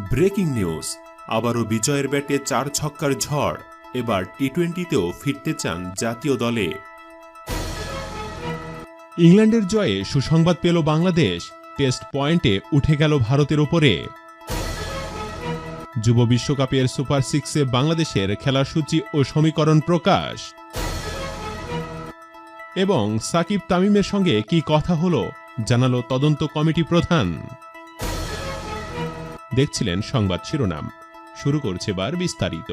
Breaking news. আবারও বিজয়ের ব্যাটে চার ছক্কার ঝড়। এবার টি টোয়েন্টিতেও ফিরতে চান জাতীয় দলে। ইংল্যান্ডের জয়ে সুসংবাদ পেল বাংলাদেশ। টেস্ট পয়েন্টে উঠে গেল ভারতের ওপরে। যুব বিশ্বকাপের সুপার সিক্সে বাংলাদেশের খেলার সূচি ও সমীকরণ প্রকাশ। এবং সাকিব তামিমের সঙ্গে কি কথা হলো, জানালো তদন্ত কমিটি প্রধান। দেখছিলেন সংবাদ শিরোনাম। শুরু করছে বার বিস্তারিত।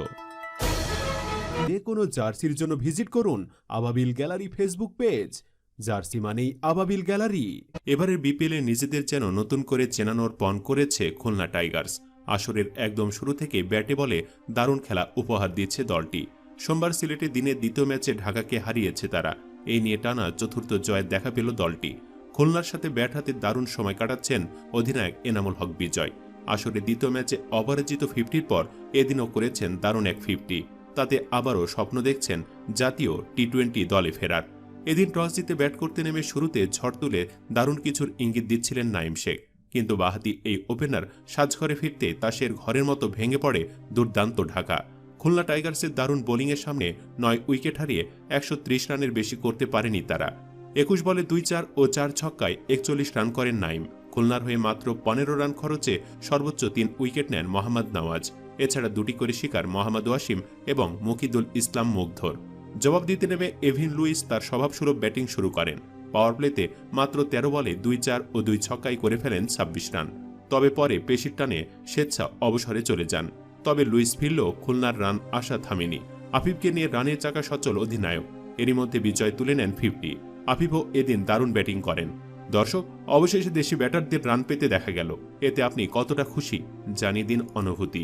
যে কোনো জার্সির জন্য ভিজিট করুন আবাবিল গ্যালারি ফেসবুক পেজ। জার্সি মানেই আবাবিল গ্যালারি। এবারের বিপিএলে নিজেদের যেন নতুন করে চেনানোর পণ করেছে খুলনা টাইগার্স। আসরের একদম শুরু থেকে ব্যাটে বলে দারুণ খেলা উপহার দিচ্ছে দলটি। সোমবার সিলেটে দিনের দ্বিতীয় ম্যাচে ঢাকাকে হারিয়েছে তারা। এই নিয়ে টানা চতুর্থ জয়ের দেখা পেল দলটি। খুলনার সাথে ব্যাট হাতে দারুণ সময় কাটাচ্ছেন অধিনায়ক এনামুল হক বিজয়। আসরে দ্বিতীয় ম্যাচে অপরাজিত ফিফটির পর এদিনও করেছেন দারুণ এক ফিফটি। তাতে আবারও স্বপ্ন দেখছেন জাতীয় টি টোয়েন্টি দলে ফেরার। এদিন টস জিতে ব্যাট করতে নেমে শুরুতে ঝড় তুলে দারুণ কিছুর ইঙ্গিত দিচ্ছিলেন নাইম শেখ। কিন্তু বাহাতি এই ওপেনার সাজঘরে ফিরতে তাসের ঘরের মতো ভেঙে পড়ে দুর্দান্ত ঢাকা। খুলনা টাইগার্সের দারুণ বোলিংয়ের সামনে নয় উইকেট হারিয়ে একশো ত্রিশ রানের বেশি করতে পারেনি তারা। একুশ বলে দুই চার ও চার ছক্কায় একচল্লিশ রান করেন নাইম খুলনার হয়ে মাত্র পনেরো রান খরচে সর্বোচ্চ তিন উইকেট নেন মোহাম্মদ নওয়াজ। এছাড়া দুটি করে শিকার মোহাম্মদ ওয়াসিম এবং মুকিদুল ইসলাম মুগ্ধর। জবাব দিতে নেমে এভিন লুইস তার স্বভাবসুলভ ব্যাটিং শুরু করেন। পাওয়ার প্লেতে মাত্র তেরো বলে দুই চার ও দুই ছক্কায় করে ফেলেন ছাব্বিশ রান। তবে পরে পেশির টানে স্বেচ্ছা অবসরে চলে যান। তবে লুইস ফিরলেও খুলনার রান আশা থামেনি। আফিফকে নিয়ে রানের চাকা সচল অধিনায়ক। এরই মধ্যে বিজয় তুলে নেন ফিফটি। আফিফও এদিন দারুণ ব্যাটিং করেন। দর্শক, অবশেষে দেশি ব্যাটারদের রান পেতে দেখা গেল। এতে আপনি কতটা খুশি, জানিয়ে দিন অনুভূতি।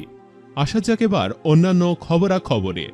আসা যাক এবার অন্যান্য খবরাখবরে।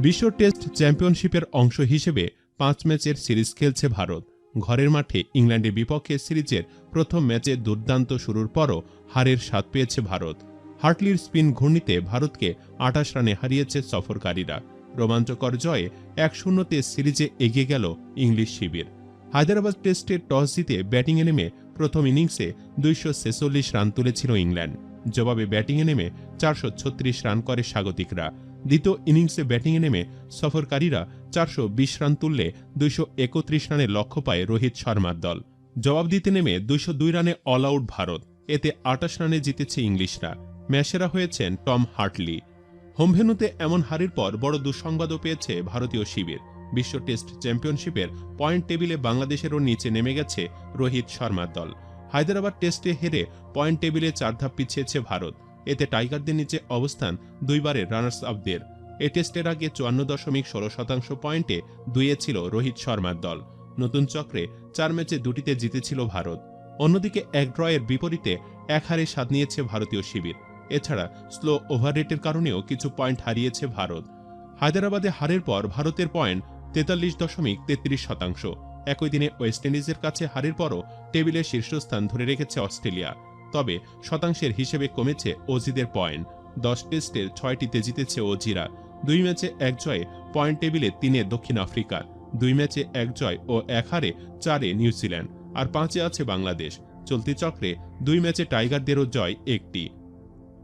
বিশ্ব টেস্ট চ্যাম্পিয়নশিপের অংশ হিসেবে পাঁচ ম্যাচের সিরিজ খেলছে ভারত। ঘরের মাঠে ইংল্যান্ডের বিপক্ষে সিরিজের প্রথম ম্যাচে দুর্দান্ত শুরুর পরও হারের স্বাদ পেয়েছে ভারত। হার্টলির স্পিন ঘূর্ণিতে ভারতকে আঠাশ রানে হারিয়েছে সফরকারীরা। রোমাঞ্চকর জয়ে এক শূন্যতে সিরিজে এগিয়ে গেল ইংলিশ শিবির। হায়দ্রাবাদ টেস্টে টস জিতে ব্যাটিংয়ে নেমে প্রথম ইনিংসে দুইশো ছেচল্লিশ রান তুলেছিল ইংল্যান্ড। জবাবে ব্যাটিংয়ে নেমে চারশো ছত্রিশ রান করে স্বাগতিকরা। দ্বিতীয় ইনিংসে ব্যাটিংয়ে নেমে সফরকারীরা চারশো বিশ রান তুললে দুইশো একত্রিশ রানে লক্ষ্য পায় রোহিত শর্মার দল। জবাব দিতে নেমে দুইশো দুই রানে অল আউট ভারত। এতে আটাশ রানে জিতেছে ইংলিশরা। ম্যাচেরা হয়েছেন টম হার্টলি। হোমভেনুতে এমন হারের পর বড় দুঃসংবাদও পেয়েছে ভারতীয় শিবির। বিশ্ব টেস্ট চ্যাম্পিয়নশিপের পয়েন্ট টেবিলে বাংলাদেশেরও নিচে নেমে গেছে রোহিত শর্মার দল। হায়দ্রাবাদ টেস্টে হেরে পয়েন্ট টেবিলে চার ধাপ পিছিয়েছে ভারত। এতে টাইগারদের নিচে অবস্থান দুইবারের রানার্স আপদের এ টেস্টের আগে চুয়ান্ন দশমিক ষোলো শতাংশ পয়েন্টে দুইয়ে ছিল রোহিত শর্মার দল। নতুন চক্রে চার ম্যাচে দুটিতে জিতেছিল ভারত। অন্যদিকে এক ড্রয়ের বিপরীতে এক হারে স্বাদ নিয়েছে ভারতীয় শিবির। এছাড়া স্লো ওভাররেটের কারণেও কিছু পয়েন্ট হারিয়েছে ভারত। হায়দ্রাবাদে হারের পর ভারতের পয়েন্ট তেতাল্লিশ দশমিক তেত্রিশ শতাংশ। একই দিনে ওয়েস্ট ইন্ডিজের কাছে হারের পরও টেবিলের শীর্ষস্থান ধরে রেখেছে অস্ট্রেলিয়া। তবে শতাংশের হিসেবে কমেছে অজিদের পয়েন্ট। দশ টেস্টের ছয়টিতে জিতেছে অজিরা দুই ম্যাচে এক জয়ে পয়েন্ট টেবিলে তিনে দক্ষিণ আফ্রিকা। দুই ম্যাচে এক জয় ও এক হারে চারে নিউজিল্যান্ড আর পাঁচে আছে বাংলাদেশ। চলতি চক্রে দুই ম্যাচে টাইগারদেরও জয় একটি।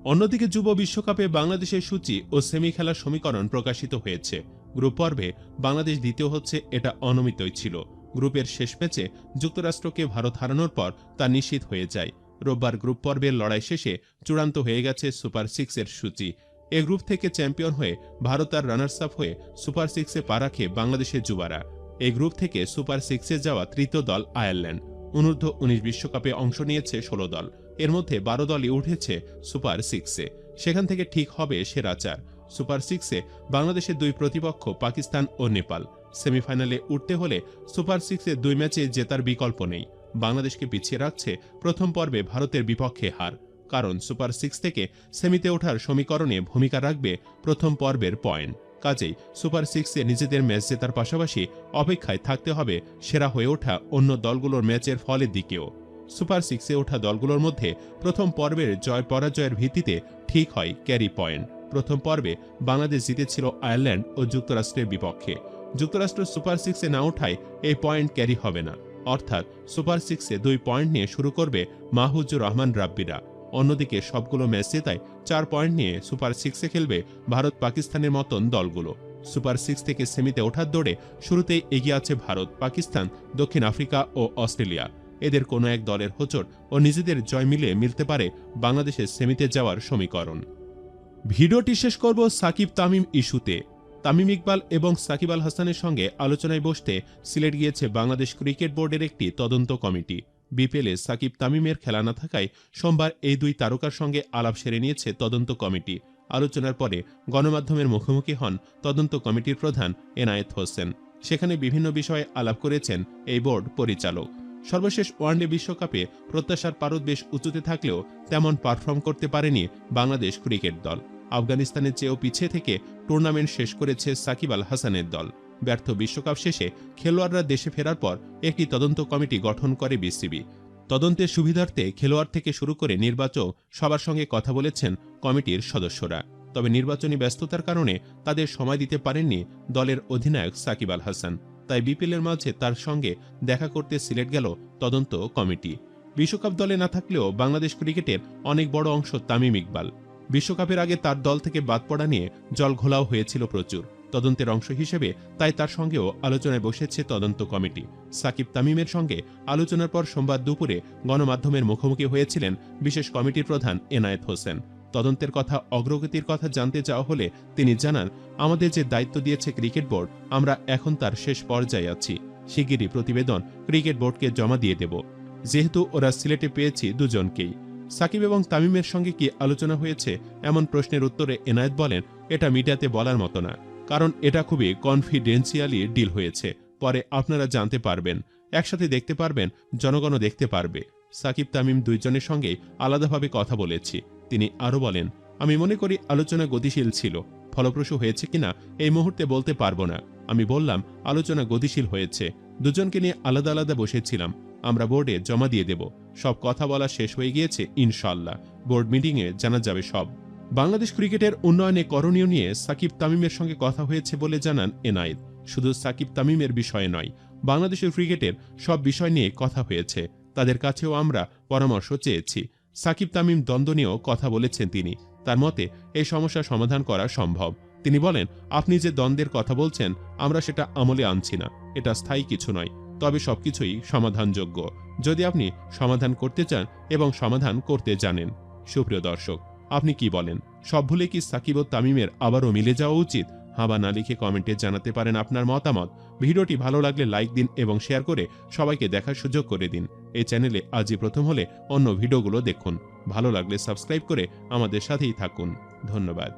অন্যদিকে যুব বিশ্বকাপে বাংলাদেশের সূচি ও সেমি খেলার সমীকরণ প্রকাশিত হয়েছে। গ্রুপ পর্বে বাংলাদেশ দ্বিতীয় হচ্ছে এটা অনুমিতই ছিল। গ্রুপের শেষ ম্যাচে যুক্তরাষ্ট্রকে ভারত হারানোর পর তা নিশ্চিত হয়ে যায়। রোববার গ্রুপ পর্বের লড়াই শেষে চূড়ান্ত হয়ে গেছে সুপার সিক্সের সূচি। এ গ্রুপ থেকে চ্যাম্পিয়ন হয়ে ভারত আর রানার্স আপ হয়ে সুপার সিক্সে পা রাখে বাংলাদেশের যুবারা। এই গ্রুপ থেকে সুপার সিক্সে যাওয়া তৃতীয় দল আয়ারল্যান্ড। অনূর্ধ্ব উনিশ বিশ্বকাপে অংশ নিয়েছে ষোলো দল। এর মধ্যে বারো দলই উঠেছে সুপার সিক্সে। সেখান থেকে ঠিক হবে সেরা চার। সুপার সিক্সে বাংলাদেশের দুই প্রতিপক্ষ পাকিস্তান ও নেপাল। সেমিফাইনালে উঠতে হলে সুপার সিক্সে দুই ম্যাচে জেতার বিকল্প নেই। বাংলাদেশকে পিছিয়ে রাখছে প্রথম পর্বে ভারতের বিপক্ষে হার। কারণ সুপার সিক্স থেকে সেমিতে ওঠার সমীকরণে ভূমিকা রাখবে প্রথম পর্বের পয়েন্ট। কাজেই সুপার সিক্সে নিজেদের ম্যাচ জেতার পাশাপাশি অপেক্ষায় থাকতে হবে সেরা হয়ে ওঠা অন্য দলগুলোর ম্যাচের ফলের দিকেও। সুপার সিক্সে ওঠা দলগুলোর মধ্যে প্রথম পর্বের জয় পরাজয়ের ভিত্তিতে ঠিক হয় ক্যারি পয়েন্ট। প্রথম পর্বে বাংলাদেশ জিতেছিল আয়ারল্যান্ড ও যুক্তরাষ্ট্রের বিপক্ষে। যুক্তরাষ্ট্র সুপার সিক্সে না ওঠায় এই পয়েন্ট ক্যারি হবে না। অর্থাৎ সুপার সিক্সে দুই পয়েন্ট নিয়ে শুরু করবে মাহুজুর রহমান রাব্বিরা। অন্যদিকে সবগুলো ম্যাচ জেতায় চার পয়েন্ট নিয়ে সুপার সিক্সে খেলবে ভারত পাকিস্তানের মতন দলগুলো। সুপার সিক্স থেকে সেমিতে ওঠার দৌড়ে শুরুতেই এগিয়ে আছে ভারত, পাকিস্তান, দক্ষিণ আফ্রিকা ও অস্ট্রেলিয়া। এদের কোনো এক দলের হোচট ও নিজেদের জয় মিলে মিলতে পারে বাংলাদেশের সেমিতে যাওয়ার সমীকরণ। ভিডিওটি শেষ করব সাকিব তামিম ইস্যুতে। তামিম ইকবাল এবং সাকিব আল হাসানের সঙ্গে আলোচনায় বসতে সিলেট গিয়েছে বাংলাদেশ ক্রিকেট বোর্ডের একটি তদন্ত কমিটি। বিপিএলে সাকিব তামিমের খেলা না থাকায় সোমবার এই দুই তারকার সঙ্গে আলাপ সেরে নিয়েছে তদন্ত কমিটি। আলোচনার পরে গণমাধ্যমের মুখোমুখি হন তদন্ত কমিটির প্রধান এনায়েত হোসেন। সেখানে বিভিন্ন বিষয়ে আলাপ করেছেন এই বোর্ড পরিচালক। সর্বশেষ ওয়ানডে বিশ্বকাপে প্রত্যাশার পারদ বেশ উঁচুতে থাকলেও তেমন পারফর্ম করতে পারেনি বাংলাদেশ ক্রিকেট দল। আফগানিস্তানের চেয়েও পিছিয়ে থেকে টুর্নামেন্ট শেষ করেছে সাকিব আল হাসানের দল। ব্যর্থ বিশ্বকাপ শেষে খেলোয়াড়রা দেশে ফেরার পর একটি তদন্ত কমিটি গঠন করে বিসিবি। তদন্তের সুবিধার্থে খেলোয়াড় থেকে শুরু করে নির্বাচক সবার সঙ্গে কথা বলেছেন কমিটির সদস্যরা। তবে নির্বাচনী ব্যস্ততার কারণে তাদের সময় দিতে পারেননি দলের অধিনায়ক সাকিব আল হাসান। তাই বিপিএলের মাঝে তার সঙ্গে দেখা করতে সিলেট গেল তদন্ত কমিটি। বিশ্বকাপ দলে না থাকলেও বাংলাদেশ ক্রিকেটের অনেক বড় অংশ তামিম ইকবাল। বিশ্বকাপের আগে তার দল থেকে বাদ পড়া নিয়ে জল ঘোলাও হয়েছিল প্রচুর। তদন্তের অংশ হিসেবে তাই তার সঙ্গেও আলোচনায় বসেছে তদন্ত কমিটি। সাকিব তামিমের সঙ্গে আলোচনার পর সোমবার দুপুরে গণমাধ্যমের মুখোমুখি হয়েছিলেন বিশেষ কমিটির প্রধান এনায়েত হোসেন। তদন্তের কথা, অগ্রগতির কথা জানতে চাওয়া হলে তিনি জানান, আমাদের যে দায়িত্ব দিয়েছে ক্রিকেট বোর্ড, আমরা এখন তার শেষ পর্যায়ে আছি। শিগগিরই প্রতিবেদন ক্রিকেট বোর্ডকে জমা দিয়ে দেব। যেহেতু ওরা সিলেটে পেয়েছি দুজনকেই। সাকিব এবং তামিমের সঙ্গে কি আলোচনা হয়েছে? এমন প্রশ্নের উত্তরে এনায়েত বলেন, এটা মিডিয়াতে বলার মতো না। কারণ এটা খুবই কনফিডেন্সিয়ালি ডিল হয়েছে। পরে আপনারা জানতে পারবেন। একসাথে দেখতে পারবেন, জনগণও দেখতে পারবে। সাকিব, তামিম দুইজনের সঙ্গেই আলাদাভাবে কথা বলেছি। তিনি আরও বলেন, আমি মনে করি আলোচনা গতিশীল ছিল। ফলপ্রসূ হয়েছে কিনা এই মুহূর্তে বলতে পারব না। আমি বললাম, আলোচনা গতিশীল হয়েছে। দুজনকে নিয়ে আলাদা আলাদা বসেছিলাম। আমরা বোর্ডে জমা দিয়ে দেব। সব কথা বলা শেষ হয়ে গিয়েছে ইনশাল্লাহ বোর্ড মিটিংয়ে জানা যাবে সব। বাংলাদেশ ক্রিকেটের উন্নয়নে করণীয় নিয়ে সাকিব তামিমের সঙ্গে কথা হয়েছে বলে জানান এনায়েত শুধু সাকিব তামিমের বিষয়ে নয়, বাংলাদেশের ক্রিকেটের সব বিষয় নিয়ে কথা হয়েছে। তাদের কাছেও আমরা পরামর্শ চেয়েছি। সাকিব তামিম দ্বন্দ্ব নিয়েও কথা বলেছেন তিনি। তার মতে, এই সমস্যা সমাধান করা সম্ভব। তিনি বলেন, আপনি যে দ্বন্দ্বের কথা বলছেন, আমরা সেটা আমলে আনছি না। এটা স্থায়ী কিছু নয়। তবে সবকিছুই সমাধানযোগ্য। যদি আপনি সমাধান করতে চান এবং সমাধান করতে জানেন। সুপ্রিয় দর্শক, আপনি কি বলেন? সব ভুলে কি সাকিব ও তামিমের আবারও মিলে যাওয়া উচিত? হাবা না লিখে কমেন্টে জানাতে পারেন আপনার মতামত। ভিডিওটি ভালো লাগলে লাইক দিন এবং শেয়ার করে সবাইকে দেখার সুযোগ করে দিন। এই চ্যানেলে আজই প্রথম হলে অন্য ভিডিওগুলো দেখুন। ভালো লাগলে সাবস্ক্রাইব করে আমাদের সাথেই থাকুন। ধন্যবাদ।